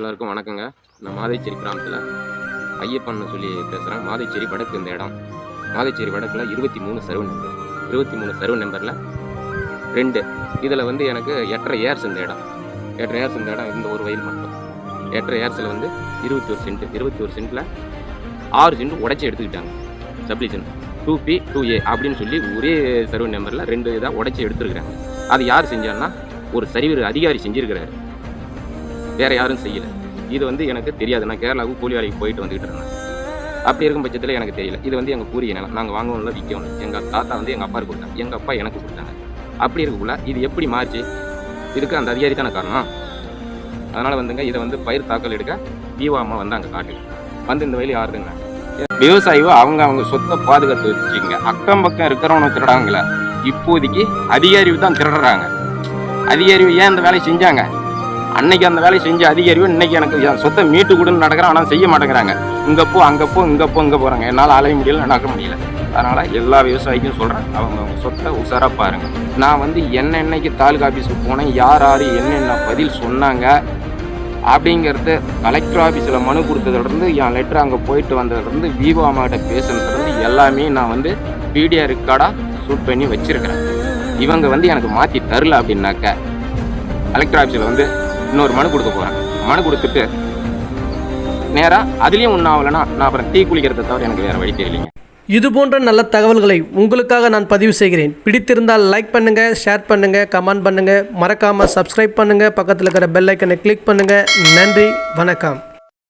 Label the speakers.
Speaker 1: எல்லாருக்கும் வணக்கங்க. நான் மாதைச்சேரி கிராமத்தில் ஐயப்பன் சொல்லி பேசுகிறேன் மாதைச்சேரி வடக்கு இந்த இடம். மாதைச்சேரி வடக்கில் இருபத்தி மூணு சர்வ நம்பர் இருபத்தி மூணு சர்வ நம்பரில் ரெண்டு. இதில் வந்து எனக்கு எட்டரை ஏர்ஸ் இந்த இடம். எட்டரை ஏர்ஸ் இந்த இடம் இந்த ஒரு வயல் மட்டும். எட்டரை ஏர்ஸில் வந்து இருபத்தி ஒரு சென்ட் இருபத்தி ஒரு சென்ட்டில் ஆறு சென்ட் உடச்சி எடுத்துக்கிட்டாங்க. சப்ளிஷன் டூ பி டூ ஏ அப்படின்னு சொல்லி ஒரே சர்வ நம்பரில் ரெண்டு இதாக உடச்சி எடுத்துருக்குறாங்க. அது யார் செஞ்சாருன்னா ஒரு சரிவர் அதிகாரி செஞ்சுருக்கிறாரு. வேற யாரும் செய்யல. இது வந்து எனக்கு தெரியாது. நான் கேரளாவுக்கு கூலி வேலைக்கு போயிட்டு வந்துகிட்டு இருந்தேன். அப்படி இருக்கும் பட்சத்தில் எனக்கு தெரியல. இது வந்து எங்கள் பூரிய நிலம் நாங்கள் வாங்கணும்ல விற்கணும் எங்கள் தாத்தா வந்து எங்கள் அப்பாவுக்கு கொடுத்தாங்க. எங்கள் அப்பா எனக்கு கொடுத்தாங்க. அப்படி இருக்கக்குள்ள இது எப்படி மாறிச்சு? இதுக்கு அந்த அதிகாரி தானே காரணம்? அதனால் வந்துங்க இதை வந்து பயிர் தாக்கல் எடுக்க தீவா அம்மா வந்தாங்க காட்டுக்கு வந்து இந்த வழி ஆறுதுங்க விவசாயிவோ அவங்க அவங்க சொத்தை பாதுகாத்து வச்சுக்கோங்க. அக்கம் பக்கம் இருக்கிறவங்க திருடாங்களே இப்போதைக்கு அதிகாரி தான் திருடுறாங்க. அதிகாரி ஏன் இந்த வேலையை செஞ்சாங்க? அன்னைக்கு அந்த வேலையை செஞ்ச அதிகாரியும் இன்னைக்கு எனக்கு என் சொத்தை மீட்டு கொடுன்னு நடக்கிறேன். ஆனால் செய்ய மாட்டேங்கிறாங்க. இங்கே போ அங்கே போ இங்கே போ இங்கே போகிறாங்க என்னால் அலைய முடியல நடக்க முடியல. அதனால் எல்லா விவசாயிக்கும் சொல்கிறேன் அவங்க அவங்க சொத்தை உஷாராக பாருங்கள் நான் வந்து என்னென்னைக்கு தாலுகா ஆஃபீஸுக்கு போனேன் யார் யார் என்னென்ன பதில் சொன்னாங்க அப்படிங்கிறது கலெக்டர் ஆஃபீஸில் மனு கொடுத்ததுலேருந்து என் லெட்டர் அங்கே போயிட்டு வந்ததுலேருந்து விவோ அம்மாகிட்ட பேசுனதுலேருந்து எல்லாமே நான் வந்து பிடிஆர் ரெக்கார்டாக ஷூட் பண்ணி வச்சுருக்கிறேன். இவங்க வந்து எனக்கு மாற்றி தரல அப்படின்னாக்க கலெக்டர் ஆஃபீஸில் வந்து இன்னொரு மனு கொடுக்க போகிறேன் மனு கொடுத்துட்டு நேராக அதுலேயும் ஒன்றும் ஆகலைன்னா நான் அப்புறம் டீ குளிக்கிறதை தவிர எனக்கு வேறு வழி தெரியலைங்க.
Speaker 2: இது போன்ற நல்ல தகவல்களை உங்களுக்காக நான் பதிவு செய்கிறேன். பிடித்திருந்தால் லைக் பண்ணுங்கள் ஷேர் பண்ணுங்கள் கமெண்ட் பண்ணுங்கள் மறக்காமல் சப்ஸ்கிரைப் பண்ணுங்க. பக்கத்தில் இருக்கிற பெல் ஐக்கனை கிளிக் பண்ணுங்கள் நன்றி வணக்கம்.